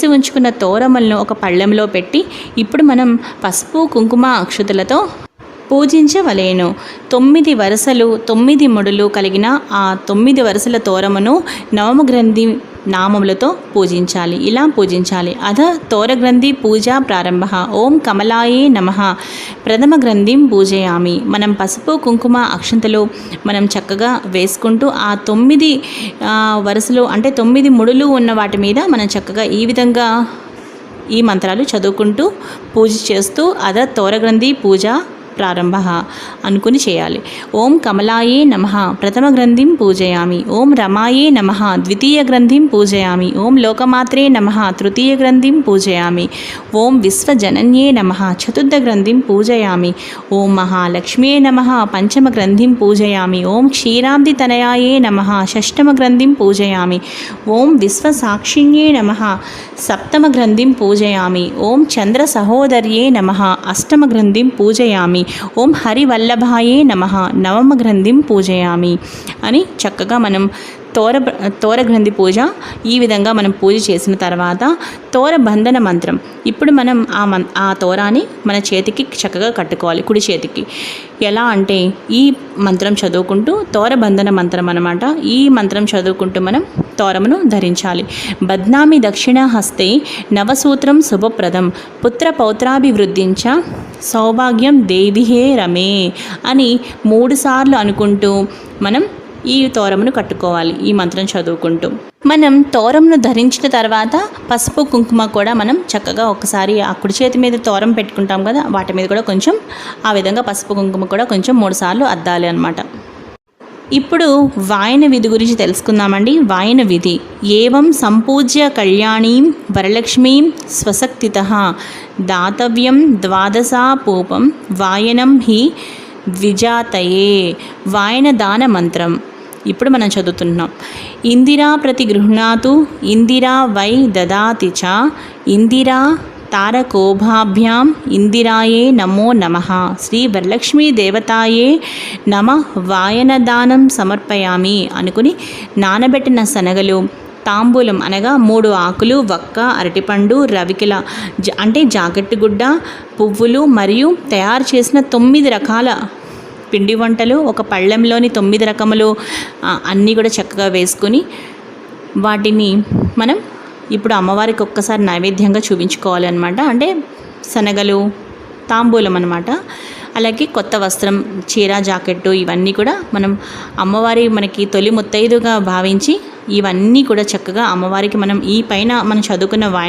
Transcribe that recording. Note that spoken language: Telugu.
చేసి ఉంచుకున్న తోరములను ఒక పళ్ళెంలో పెట్టి ఇప్పుడు మనం పసుపు కుంకుమ అక్షతులతో పూజించవలేను. తొమ్మిది వరుసలు తొమ్మిది ముడులు కలిగిన ఆ తొమ్మిది వరుసల తోరమును నవమ గ్రంథి నామములతో పూజించాలి. ఇలా పూజించాలి. అధ తోరగ్రంథి పూజ ప్రారంభ. ఓం కమలాయే నమ. ప్రథమ గ్రంథిం పూజయామి. మనం పసుపు కుంకుమ అక్షంతలు మనం చక్కగా వేసుకుంటూ ఆ తొమ్మిది వరుసలు అంటే తొమ్మిది ముడులు ఉన్న వాటి మీద మనం చక్కగా ఈ విధంగా ఈ మంత్రాలు చదువుకుంటూ పూజ చేస్తూ అద తోరగ్రంథి పూజ ప్రారంభ అనుకుని చేయాలి. ఓం కమలాయే నమ ప్రథమ గ్రంథిం పూజయామి. ఓం రమాయే నమ ద్వితీయ గ్రంథిం పూజయామి. ఓం లోకమాత్రే నమ తృతీయ గ్రంథిం పూజయామి. ఓం విశ్వజనన్యే నమ చతుర్థ గ్రంథిం పూజయామి. ఓం మహాలక్ష్మ్యే నమ పంచమ గ్రంథిం పూజయామి. ఓం క్షీరాబ్ది తనయాయే నమ షష్టమ గ్రంథిం పూజయామి. ఓం విశ్వసాక్షిణ్యే నమ సప్తమ గ్రంథిం పూజయామి. ఓం చంద్ర సహోదర్యే నమ అష్టమ గ్రంథిం పూజయామి. ఓం హరివల్లభాయే నమ. నవమ గ్రంథిం పూజయామి అని చక్కగా మనం తోర తోర గ్రంథి పూజ ఈ విధంగా మనం పూజ చేసిన తర్వాత తోర బంధన మంత్రం. ఇప్పుడు మనం ఆ మం ఆ తోరాన్ని మన చేతికి చక్కగా కట్టుకోవాలి కుడి చేతికి. ఎలా అంటే ఈ మంత్రం చదువుకుంటూ తోర బంధన మంత్రం అనమాట ఈ మంత్రం చదువుకుంటూ మనం తోరమును ధరించాలి. బద్నామి దక్షిణ హస్తే నవసూత్రం శుభప్రదం. పుత్ర పౌత్రాభివృద్ధించ సౌభాగ్యం దేవిహే రమే అని మూడుసార్లు అనుకుంటూ మనం ఈ తోరమును కట్టుకోవాలి. ఈ మంత్రం చదువుకుంటూ. మనం తోరంను ధరించిన తర్వాత పసుపు కుంకుమ కూడా మనం చక్కగా ఒకసారి ఆ కుడి చేతి మీద తోరం పెట్టుకుంటాం కదా వాటి మీద కూడా కొంచెం ఆ విధంగా పసుపు కుంకుమ కూడా కొంచెం మూడుసార్లు అద్దాలి అనమాట ఇప్పుడు వాయన విధి గురించి తెలుసుకుందామండి. వాయన విధి. ఏవం సంపూజ్య కళ్యాణీం వరలక్ష్మీం స్వశక్తిత. దాతవ్యం ద్వాదశా పూపం వాయనం హి ద్విజాతయే. వాయన దాన మంత్రం. ఇప్పుడు మనం చదువుతున్నాం. ఇందిరా ప్రతి గృహణాతు ఇందిరా వై దదాతి చ ఇందిరా తారకోభాభ్యాం ఇందిరాయే నమో నమ. శ్రీ వరలక్ష్మీ దేవతాయే నమ వాయనదానం సమర్పయామి అనుకుని నానబెట్టిన శనగలు తాంబూలం అనగా మూడు ఆకులు వక్క అరటిపండు రవికిల అంటే జాకెట్టు గుడ్డ పువ్వులు మరియు తయారు చేసిన తొమ్మిది రకాల పిండి వంటలు ఒక పళ్ళెంలోని తొమ్మిది రకములు అన్నీ కూడా చక్కగా వేసుకొని వాటిని మనం ఇప్పుడు అమ్మవారికి ఒక్కసారి నైవేద్యంగా చూపించుకోవాలన్నమాట. అంటే శనగలు తాంబూలం అనమాట అలాగే కొత్త వస్త్రం చీర జాకెట్టు ఇవన్నీ కూడా మనం అమ్మవారి మనకి తొలి ముత్తైదుగా భావించి ఇవన్నీ కూడా చక్కగా అమ్మవారికి మనం ఈ పైన మనం చదువుకున్న వాయన